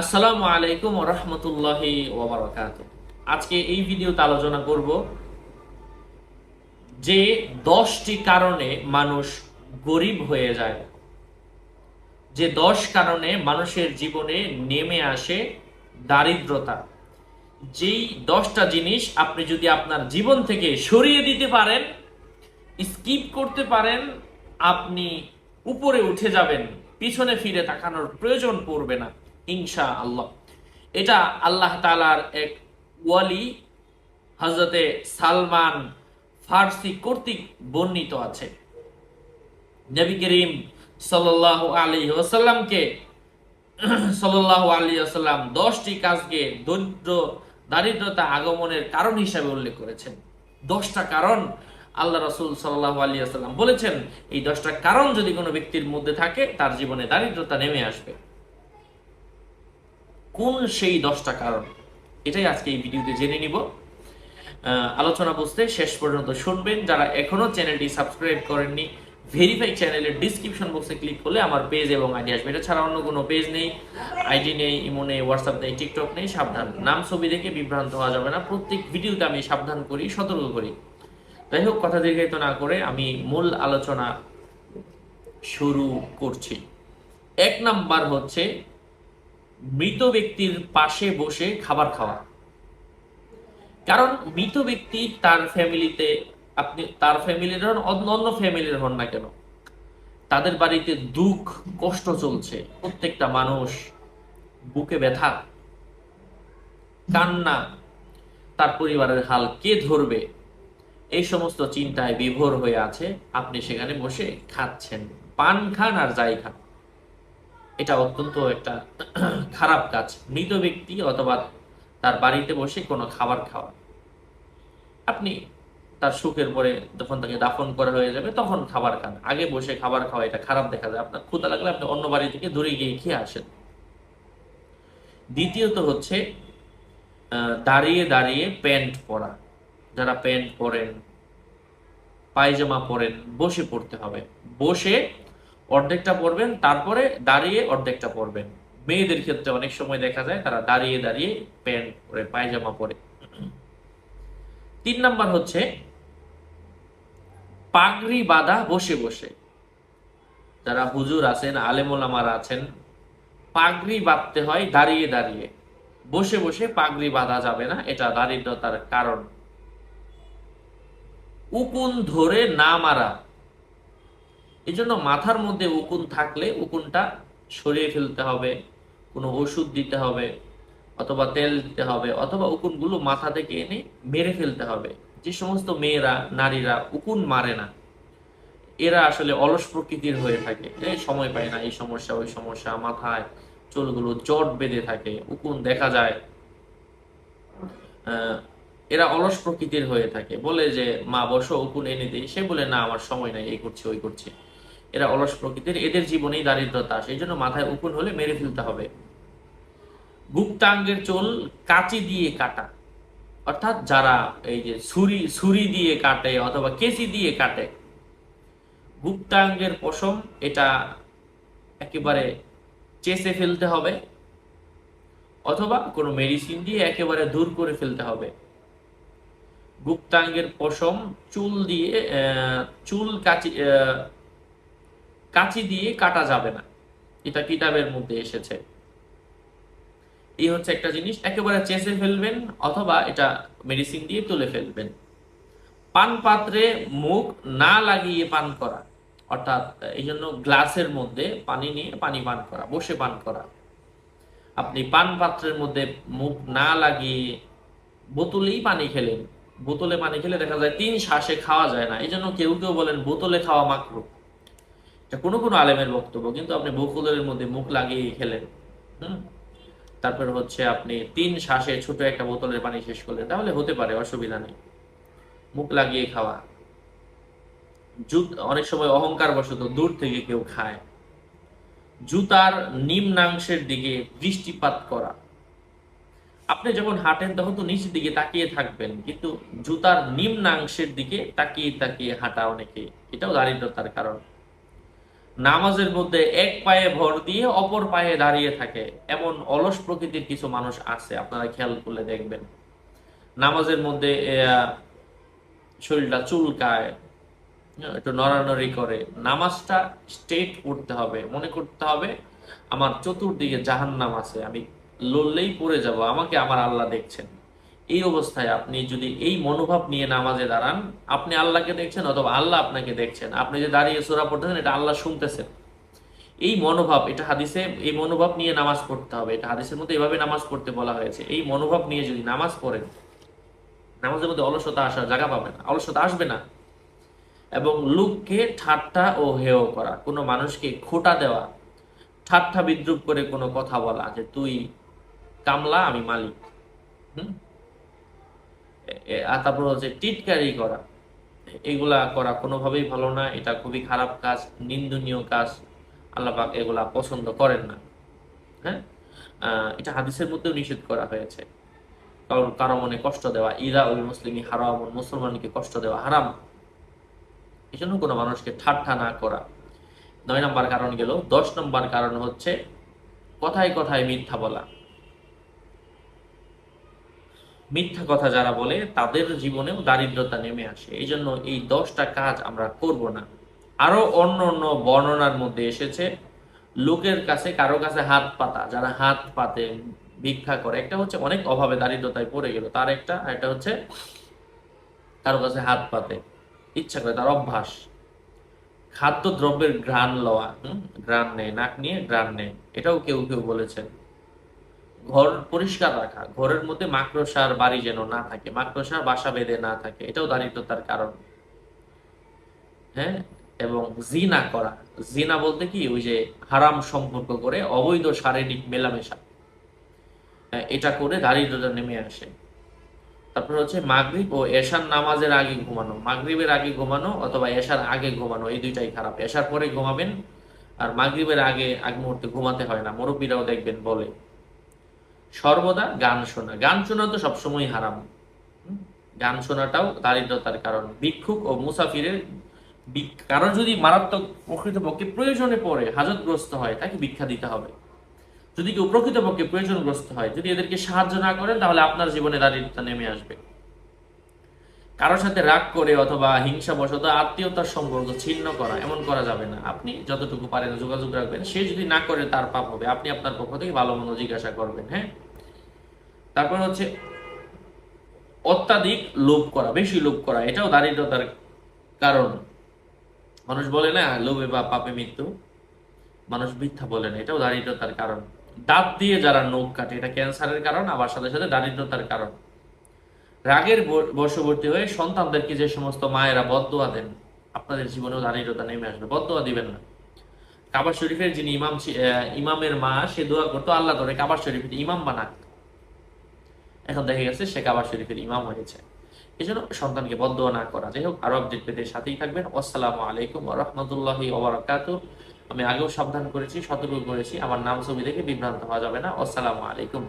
আসসালামু আলাইকুম রহমতুল্লাহি ওবরাকাত আজকে এই ভিডিওতে আলোচনা করব যে দশটি কারণে মানুষ গরিব হয়ে যায়। যে দশ কারণে মানুষের জীবনে নেমে আসে দারিদ্রতা। যেই দশটা জিনিস আপনি যদি আপনার জীবন থেকে সরিয়ে দিতে পারেন, স্কিপ করতে পারেন, আপনি উপরে উঠে যাবেন, পিছনে ফিরে তাকানোর প্রয়োজন পড়বে না। ইনশা আল্লাহ এটা আল্লাহ তালার এক ওয়ালি হজরতে সালমান ফার্সি কর্তৃক বর্ণিত আছে। নবী করিম সাল্লাহ আলী ওসাল্লামকে সাল্লাহ আলী আসাল্লাম দশটি কাজকে দরিদ্র, দারিদ্রতা আগমনের কারণ হিসাবে উল্লেখ করেছেন। দশটা কারণ আল্লাহ রসুল সাল্লাহ আলী আসাল্লাম বলেছেন, এই দশটা কারণ যদি কোনো ব্যক্তির মধ্যে থাকে, তার জীবনে দারিদ্রতা নেমে আসবে। কোন সেই দশটা কারণ? এটাই আজকে এই ভিডিওতে জেনে নিব। আলোচনা বুঝতে শেষ পর্যন্ত শুনবেন। যারা এখনও চ্যানেলটি সাবস্ক্রাইব করেননি ভেরিফাই চ্যানেলের ডিসক্রিপশন বক্সে ক্লিক করলে আমার পেজ এবং আইডি আসবে। এটা ছাড়া অন্য কোনো পেজ নেই আইডি নেই ইমো নেই হোয়াটসঅ্যাপ নেই টিকটক নেই, সাবধান। নাম, ছবি দেখে বিভ্রান্ত হওয়া যাবে না। প্রত্যেক ভিডিওতে আমি সাবধান করি, সতর্ক করি। যাই হোক, কথা দীর্ঘায়িত না করে আমি মূল আলোচনা শুরু করছি। এক নাম্বার হচ্ছে মৃত ব্যক্তির পাশে বসে খাবার খাওয়া। কারণ মৃত ব্যক্তি তার ফ্যামিলিতে, আপনি তার ফ্যামিলির হন অন্য ফ্যামিলির হন না কেন? তাদের বাড়িতে দুঃখ, কষ্ট চলছে। প্রত্যেকটা মানুষ বুকে ব্যথা, কান্না, তার পরিবারের হাল কে ধরবে? এই সমস্ত চিন্তায় বিভোর হয়ে আছে। আপনি সেখানে বসে খাচ্ছেন, পান খান আর যাই খান। এটা অত্যন্ত একটা খারাপ কাজ। মৃত ব্যক্তি অথবা তার বাড়িতে বসে কোনো খাবার খাওয়া। আপনি তার সুখের পরে যখন তাকে দাফন করা হয়ে যাবে, তখন খাবার খান। আগে বসে খাবার খাওয়া এটা খারাপ দেখা যায়। আপনার ক্ষুদা লাগলে আপনি অন্য বাড়ি থেকে দূরে গিয়ে খেয়ে আসেন। দ্বিতীয়ত হচ্ছে দাঁড়িয়ে দাঁড়িয়ে প্যান্ট পরা। যারা প্যান্ট পরেন, পায়জামা পরেন, বসে পড়তে হবে। বসে অর্ধেকটা পরবেন তারপরে দাঁড়িয়ে অর্ধেকটা পরবেন মেয়েদের ক্ষেত্রে অনেক সময় দেখা যায় তারা দাঁড়িয়ে দাঁড়িয়ে প্যান্ট পরে, পায়জামা পরে। তিন নাম্বার হচ্ছে, পাগড়ি বাঁধা বসে বসে। যারা হুজুর আছেন, আলেমোলামারা আছেন, পাগড়ি বাঁধতে হয় দাঁড়িয়ে দাঁড়িয়ে। বসে বসে পাগড়ি বাঁধা যাবে না, এটা দারিদ্রতার কারণ। উকুন ধরে না মারা এই জন্য মাথার মধ্যে উকুন থাকলে উকুনটা সরিয়ে ফেলতে হবে, কোনো ওষুধ দিতে হবে, অথবা তেল দিতে হবে, অথবা উকুনগুলো মাথা থেকে এনে মেরে ফেলতে হবে। যে সমস্ত মেয়েরা, নারীরা উকুন মারে না, এরা আসলে অলস প্রকৃতির হয়ে থাকে। সময় পায় না, এই সমস্যা, ওই সমস্যা, মাথায় চুলগুলো জট বেঁধে থাকে, উকুন দেখা যায়। এরা অলস প্রকৃতির হয়ে থাকে। বলে যে, মা, বসো, উকুন এনে দিই। সে বলে, না, আমার সময় নাই, এই করছে, ওই করছে। এরা অলস প্রকৃতির, এদের জীবনেই দারিদ্রতা। সেই জন্য মাথায় উকুন হলে মেরে ফেলতে হবে। গুপ্তাঙ্গের চুল কাঁচি দিয়ে কাটা। অর্থাৎ যারা এই যে ছুরি ছুরি দিয়ে কাটে অথবা কেচি দিয়ে কাটে, গুপ্তাঙ্গের পশম এটা একেবারে চেষে ফেলতে হবে, অথবা কোনো মেডিসিন দিয়ে একেবারে দূর করে ফেলতে হবে। গুপ্তাঙ্গের পশম চুল দিয়ে চুল কাচি কাচি দিয়ে কাটা যাবে না। এটা কিতাবের মধ্যে এসেছে। এই হচ্ছে একটা জিনিস, একেবারে চেষে ফেলবেন অথবা এটা মেডিসিন দিয়ে তুলে ফেলবেন। পান পাত্রে মুখ না লাগিয়ে পান করা, অর্থাৎ এই জন্য গ্লাসের মধ্যে পানি নিয়ে পানি পান করা, বসে পান করা। আপনি পান পাত্রের মধ্যে মুখ না লাগিয়ে বোতলেই পানি খেলেন। বোতলে পানি খেলে দেখা যায় তিন শ্বাসে খাওয়া যায় না। এই জন্য কেউ কেউ বলেন বোতলে খাওয়া মাকরু এটা কোনো কোনো আলেমের বক্তব্য, কিন্তু আপনি বোতলের মধ্যে মুখ লাগিয়ে খেলেন। হুম? তারপর হচ্ছে আপনি তিন শ্বাসে ছোট একটা বোতলের পানি শেষ করলেন, তাহলে হতে পারে, অসুবিধা নেই। মুখ লাগিয়ে খাওয়া। জুত, অনেক সময় অহংকার বশত দূর থেকে কেউ খায়। জুতার নিম্নাংশের দিকে দৃষ্টিপাত করা। আপনি যখন হাঁটেন, তখন তো নিচের দিকে তাকিয়ে থাকবেন, কিন্তু জুতার নিম্নাংশের দিকে তাকিয়ে তাকিয়ে হাঁটা অনেকে এটাও দারিদ্রতার কারণ। নামাজের মধ্যে এক পায়ে ভর দিয়ে অপর পায়ে দাঁড়িয়ে থাকে। এমন অলস প্রকৃতির কিছু মানুষ আছে, আপনারা খেয়াল করলে দেখবেন। নামাজের মধ্যে শরীরটা চুলকায়, একটু নড়ানড়ি করে। নামাজটা স্টেট পড়তে হবে। মনে করতে হবে, আমার চতুর্দিকে জাহান্নাম আছে, আমি লড়লেই পড়ে যাব, আমাকে আমার আল্লাহ দেখছেন। এই অবস্থায় আপনি যদি এই মনোভাব নিয়ে নামাজে দাঁড়ান, আপনি আল্লাহকে দেখছেন অথবা আল্লাহ আপনাকে দেখছেন। আপনি যে দাঁড়িয়ে সোরা পড়তেছেন, এটা আল্লাহ শুনতেছেন। এই মনোভাব, এটা হাদিসে, এই মনোভাব নিয়ে নামাজ পড়তে হবে। এটা হাদিসের মধ্যে এভাবে নামাজ পড়তে বলা হয়েছে। এই মনোভাব নিয়ে যদি নামাজ পড়েন, নামাজের মধ্যে অলসতা আসার জায়গা পাবে না। অলসতা আসবে না। এবং লোককে ঠাট্টা ও হেয় করা, কোনো মানুষকে খোটা দেওয়া, ঠাট্টা বিদ্রুপ করে কোনো কথা বলা যে, তুই কামলা, আমি মালিক। হুম? আর তারপর হচ্ছে টিটকারি করা। এগুলা করা কোনোভাবেই ভালো না, এটা খুবই খারাপ কাজ, নিন্দনীয় কাজ। আল্লাপাক এগুলা পছন্দ করেন না। হ্যাঁ? এটা হাদিসের মধ্যেও নিষেধ করা হয়েছে। কারণ কারও মনে কষ্ট দেওয়া ইরা ওই মুসলিমি হারাম, মুসলমানকে কষ্ট দেওয়া হারাম। এই জন্য কোনো মানুষকে ঠাট্টা না করা। নয় নম্বর কারণ গেল, দশ নম্বর কারণ হচ্ছে কথায় কথায় মিথ্যা বলা। মিথ্যা কথা যারা বলে তাদের জীবনেও দারিদ্রতা নেমে আসে। এই জন্য এই দশটা কাজ আমরা করব না। আরও অন্য অন্য বর্ণনার মধ্যে এসেছে লোকের কাছে কারও কাছে হাত পাতা যারা হাত পাতে ভিক্ষা করে একটা হচ্ছে অনেক অভাবে দারিদ্রতায় পড়ে গেল তার একটা একটা হচ্ছে কারও কাছে হাত পাতে ইচ্ছা করে তার অভ্যাস। খাদ্য দ্রব্যের ঘ্রাণ লওয়া হুম, ঘ্রাণ নেয় নাক নিয়ে ঘ্রাণ নেয় এটাও কেউ কেউ বলেছেন। ঘর পরিষ্কার রাখা ঘরের মধ্যে মাকড়সার বাড়ি যেন না থাকে মাকড়সার বাসা বেঁধে না থাকে এটাও দারিদ্রতার কারণ। হ্যাঁ? এবং জিনা করা জিনা বলতে কি? ওই যে হারাম সম্পর্ক করে অবৈধ শারীরিক মেলামেশা। হ্যাঁ, এটা করে দারিদ্রতা নেমে আসে। তারপর হচ্ছে মাগরিব ও এশার নামাজের আগে ঘুমানো। মাগরিবের আগে ঘুমানো অথবা এশার আগে ঘুমানো এই দুইটাই খারাপ। এশার পরে ঘুমাবেন আর মাগরিবের আগে আগ মুহূর্তে ঘুমাতে হয় না। মুরব্বীরাও দেখবেন বলে। সর্বদা গান শোনা। গান শোনা তো সবসময় হারাম। গান শোনাটাও দারিদ্রতার কারণ। ভিক্ষুক ও মুসাফিরের কারণ কারও যদি মারাত্মক প্রকৃতপক্ষে প্রয়োজনে পড়ে, হাজতগ্রস্ত হয়, তাকে ভিক্ষা দিতে হবে। যদি কেউ প্রকৃতপক্ষে প্রয়োজনগ্রস্ত হয়, যদি এদেরকে সাহায্য না করেন, তাহলে আপনার জীবনে দারিদ্রতা নেমে আসবে। কারোর সাথে রাগ করে অথবা হিংসাবশত আত্মীয়তার সম্পর্ক ছিন্ন করা এমন করা যাবে না। আপনি যতটুকু পারেন যোগাযোগ রাখবেন। সে যদি না করে, তার পাপ হবে। আপনি আপনার পক্ষ থেকে ভালো মন্দ জিজ্ঞাসা করবেন হ্যাঁ? তারপর হচ্ছে অত্যাধিক লোভ করা, বেশি লোভ করা, এটাও দারিদ্রতার কারণ। মানুষ বলে না, লোভে বা পাপে মৃত্যু। মানুষ মিথ্যা বলে না, এটাও দারিদ্রতার কারণ। দাঁত দিয়ে যারা নখ কাটে, এটা ক্যান্সারের কারণ, আবার সাথে সাথে দারিদ্রতার কারণ। রাগের ব- বশবর্তী হয়ে সন্তানদেরকে যে সমস্ত মায়েরা বদদোয়া দেন, আপনাদের জীবনেও দারিদ্রতা নেমে আসবে। বদদোয়া দিবেন না। কাবার শরীফের যিনি ইমাম ইমামের মা, সে দোয়া করতো, আল্লাহ করে কাবার শরীফের ইমাম বানাক এখন দেখা গেছে সে কাবার শরীফের ইমাম হয়েছে। এই জন্য সন্তানকে বদদোয়া না করা। যাই হোক, আরও আপডেট পেতে সাথেই থাকবেন। আসসালামু আলাইকুম রহমতুল্লাহি ওবরাকাতু আমি আগেও সাবধান করেছি, সতর্ক করেছি। আমার নাম ছবি দেখে বিভ্রান্ত হওয়া যাবে না। আসসালামু আলাইকুম।